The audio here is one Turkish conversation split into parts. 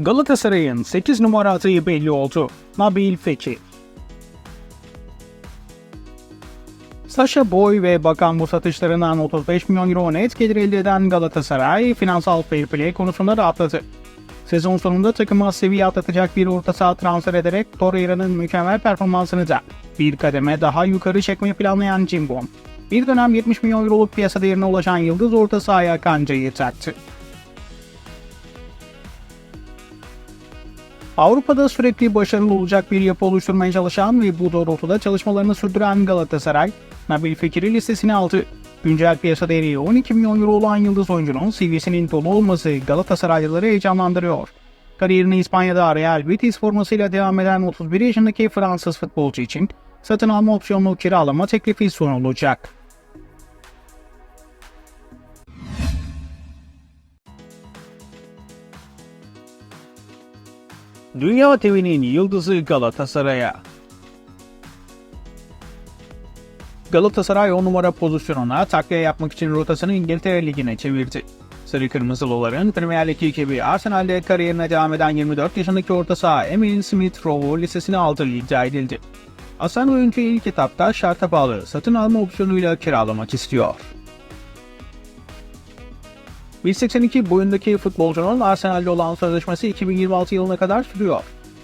Galatasaray'ın 8 numara adayı belli oldu. Nabil Fekir. Sasha Boy ve Bakan bu satışlarından 35 milyon euro net gelir elde eden Galatasaray, finansal fair play konusunda rahatladı. Sezon sonunda takıma seviye atlatacak bir orta saha transfer ederek Torreira'nın mükemmel performansını da bir kademe daha yukarı çekmeyi planlayan Cimbom, bir dönem 70 milyon euroluk piyasa değerine ulaşan Yıldız orta sahaya kancayı taktı. Avrupa'da sürekli başarılı olacak bir yapı oluşturmaya çalışan ve bu doğrultuda çalışmalarını sürdüren Galatasaray, Nabil Fekir'i listesine aldı. Güncel piyasa değeri 12 milyon euro olan yıldız oyuncunun seviyesinin dolu olması Galatasaraylıları heyecanlandırıyor. Kariyerini İspanya'da Real Betis formasıyla devam eden 31 yaşındaki Fransız futbolcu için satın alma opsiyonlu kiralama teklifi sunulacak. Dünya TV'nin yıldızı Galatasaray'a. Galatasaray 10 numara pozisyonuna takviye yapmak için rotasını İngiltere Ligi'ne çevirdi. Sarı Kırmızılıların Premier Lig ekibi Arsenal'de kariyerine devam eden 24 yaşındaki orta saha Emil Smith Rowe'u listesine aldığı iddia edildi. Hasan oyuncu ilk etapta şarta bağlı satın alma opsiyonuyla kiralamak istiyor. 1.82 boyundaki futbolcunun Arsenal'de olan sözleşmesi 2026 yılına kadar sürüyor.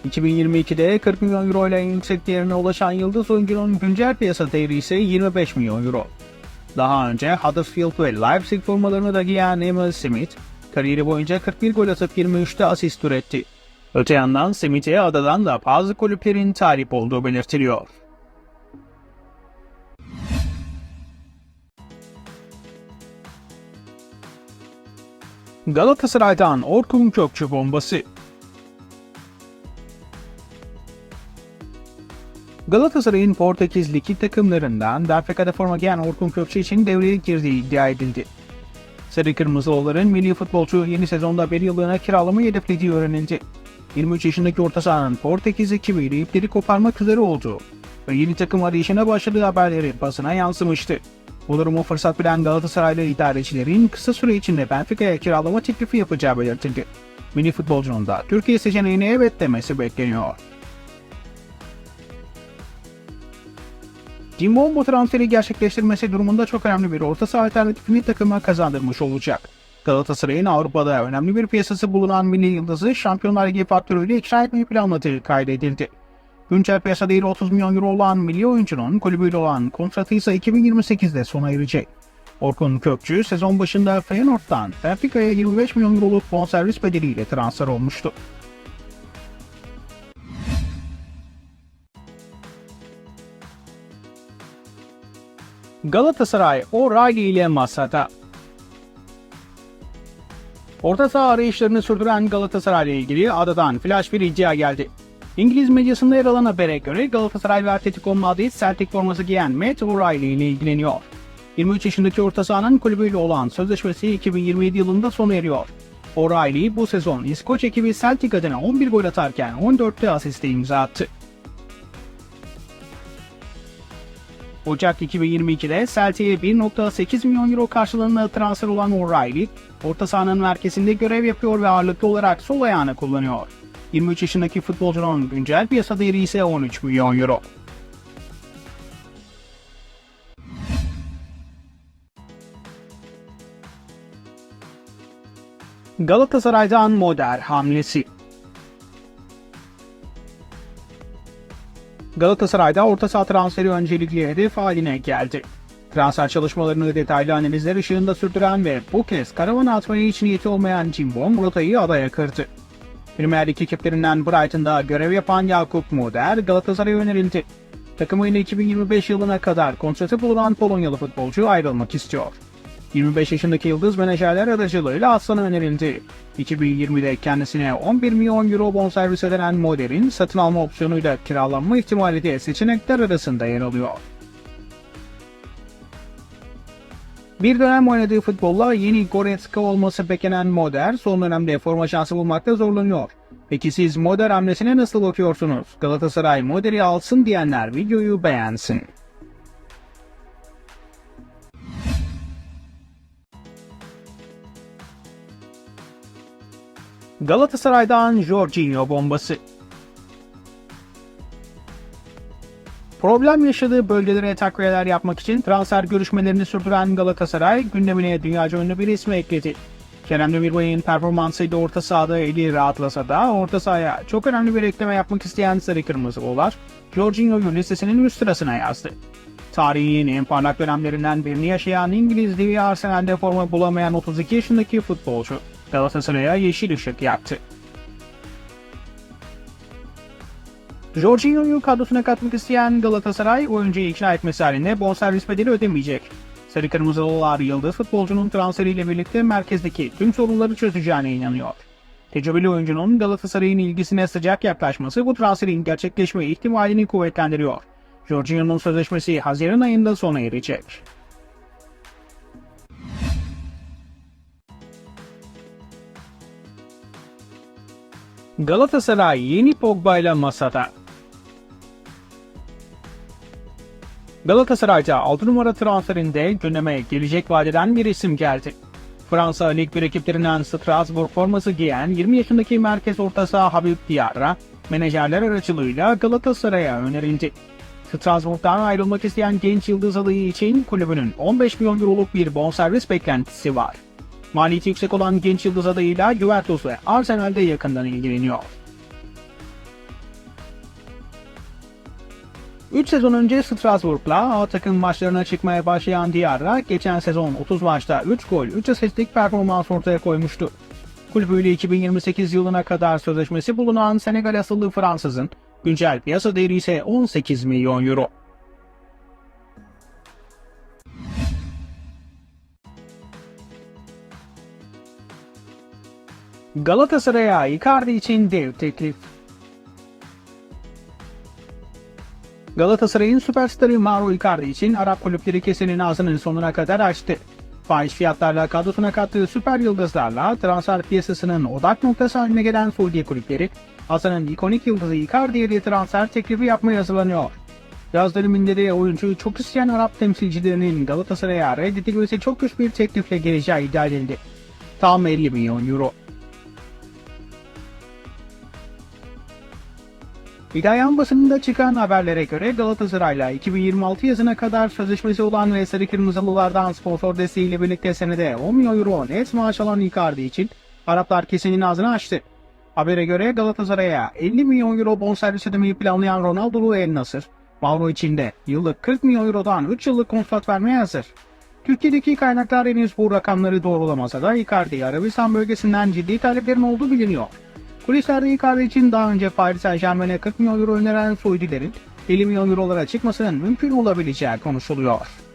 2022'de 40 milyon euro ile en yüksek değerine ulaşan yıldız oyuncunun güncel piyasa değeri ise 25 milyon euro. Daha önce Huddersfield ve Leipzig formalarını da giyen Emil Smith, kariyeri boyunca 41 gol atıp 23'te asist üretti. Öte yandan Smith'e adadan da bazı kulüplerin talip olduğu belirtiliyor. Galatasaray'dan Orkun Kökçü bombası. Galatasaray'ın Portekiz Ligi takımlarından Benfica'da forma giyen Orkun Kökçü için devreye girdiği iddia edildi. Sarı Kırmızılıların milli futbolcu yeni sezonda bir yıllığına kiralamayı hedeflediği öğrenildi. 23 yaşındaki orta sahanın Portekiz ekibiyle ipleri koparmak üzere olduğu ve yeni takım arayışına başladığı haberleri basına yansımıştı. Bu durumu fırsat bilen Galatasaraylı idarecilerin kısa süre içinde Benfica'ya kiralama teklifi yapacağı belirtildi. Mini futbolcunun da Türkiye seçeneğine evet demesi bekleniyor. Cimbom bu transferi gerçekleştirmesi durumunda çok önemli bir orta saha alternatifini takıma kazandırmış olacak. Galatasaray'ın Avrupa'da önemli bir piyasası bulunan milli yıldızı Şampiyonlar Ligi faktörüyle ikna etmeyi planladığı kaydedildi. Güncel piyasa değeri 30 milyon euro olan milli oyuncunun kulübüyle olan kontratı ise 2028'de sona erecek. Orkun Kökçü sezon başında Feyenoord'dan Benfica'ya 25 milyon euroluk bonservis bedeliyle transfer olmuştu. Galatasaray O'Reilly ile masada. Orta saha arayışlarını sürdüren Galatasaray ile ilgili adadan flash bir iddia geldi. İngiliz medyasında yer alan habere göre Galatasaray ve Atletico Madrid Celtic forması giyen Matt O'Reilly ile ilgileniyor. 23 yaşındaki orta sahanın kulübüyle olan sözleşmesi 2027 yılında sona eriyor. O'Reilly bu sezon İskoç ekibi Celtic adına 11 gol atarken 14'te asiste imza attı. Ocak 2022'de Celtic'e 1.8 milyon euro karşılığında transfer olan O'Reilly, orta sahanın merkezinde görev yapıyor ve ağırlıklı olarak sol ayağını kullanıyor. 23 yaşındaki futbolcunun güncel piyasa değeri ise 13 milyon euro. Galatasaray'dan Moder hamlesi Galatasaray'da orta saha transferi öncelikli hedef haline geldi. Transfer çalışmalarını detaylı analizler ışığında sürdüren ve bu kez karavana atmaya hiç niyeti olmayan Cimbom rotayı adaya kırdı. Premier Lig ekiplerinden Brighton'da görev yapan Yakup Moder Galatasaray'a önerildi. Takımıyla 2025 yılına kadar kontratı bulunan Polonyalı futbolcu ayrılmak istiyor. 25 yaşındaki yıldız menajerler aracılığıyla Aslan'a önerildi. 2020'de kendisine 11 milyon euro bonservis ödenen Moder'in satın alma opsiyonuyla kiralanma ihtimali de seçenekler arasında yer alıyor. Bir dönem oynadığı futbolla yeni Goretzka olması beklenen Moder son dönemde forma şansı bulmakta zorlanıyor. Peki siz Moder hamlesine nasıl bakıyorsunuz? Galatasaray Moder'i alsın diyenler videoyu beğensin. Galatasaray'dan Jorginho bombası. Problem yaşadığı bölgelere takviyeler yapmak için transfer görüşmelerini sürdüren Galatasaray gündemine dünyaca ünlü bir ismi ekledi. Kerem Demirbay'ın performansıyla orta sahada eli rahatlasa da orta sahaya çok önemli bir ekleme yapmak isteyen Sarı Kırmızılılar, Jorginho'yu listesinin üst sırasına yazdı. Tarihin en parlak dönemlerinden birini yaşayan İngiliz devi Arsenal'de forma bulamayan 32 yaşındaki futbolcu Galatasaray'a yeşil ışık yaktı. Jorginho'yu kadrosuna katmak isteyen Galatasaray oyuncuyu ikna etmesi halinde bonservis bedeli ödemeyecek. Sarı Kırmızılılar yıldız futbolcunun transferiyle birlikte merkezdeki tüm sorunları çözeceğine inanıyor. Tecrübeli oyuncunun Galatasaray'ın ilgisine sıcak yaklaşması bu transferin gerçekleşme ihtimalini kuvvetlendiriyor. Jorginho'nun sözleşmesi Haziran ayında sona erecek. Galatasaray yeni Pogba ile masada. Galatasaray'da 6 numara transferinde gündeme gelecek vadeden bir isim geldi. Fransa Lig 1 ekiplerinden Strasbourg forması giyen 20 yaşındaki merkez orta saha Habib Diarra, menajerler aracılığıyla Galatasaray'a önerildi. Strasbourg'dan ayrılmak isteyen genç yıldız adayı için kulübünün 15 milyon euroluk bir bonservis beklentisi var. Maliyeti yüksek olan genç yıldız adayıyla Juventus ve Arsenal'de yakından ilgileniyor. 3 sezon önce Strasbourg'la A takım maçlarına çıkmaya başlayan Diarra, geçen sezon 30 maçta 3 gol, 3 asistlik performans ortaya koymuştu. Kulübüyle 2028 yılına kadar sözleşmesi bulunan Senegal asıllı Fransızın güncel piyasa değeri ise 18 milyon euro. Galatasaray'a Icardi için dev teklif. Galatasaray'ın süperstarı Mauro Icardi için Arap kulüpleri kesenin ağzının sonuna kadar açtı. Faiz fiyatlarla kadrosuna kattığı süper yıldızlarla transfer piyasasının odak noktası haline gelen Suudi kulüpleri, Hasan'ın ikonik yıldızı Icardi'ye de transfer teklifi yapmaya hazırlanıyor. Yaz döneminde de oyuncuyu çok isteyen Arap temsilcilerinin Galatasaray'a reddedilmesi çok güç bir teklifle geleceği iddia edildi. Tam 50 milyon euro. İtalyan basınında çıkan haberlere göre Galatasaray'la 2026 yazına kadar sözleşmesi olan ve Sarı Kırmızılılardan sponsor desteğiyle birlikte senede 10 milyon euro net maaş alan Icardi için Araplar kesenin ağzını açtı. Habere göre Galatasaray'a 50 milyon euro bonservis ödemeyi planlayan Ronaldo'lu El Nasır, Mauro için de yıllık 40 milyon eurodan 3 yıllık kontrat vermeye hazır. Türkiye'deki kaynaklar henüz bu rakamları doğrulamasa da Icardi Arabistan bölgesinden ciddi taleplerin olduğu biliniyor. Kulislerde Icardi için daha önce Paris Saint Germain'e 40 milyon euro öneren Suudilerin 50 milyon eurolara çıkmasının mümkün olabileceği konuşuluyor.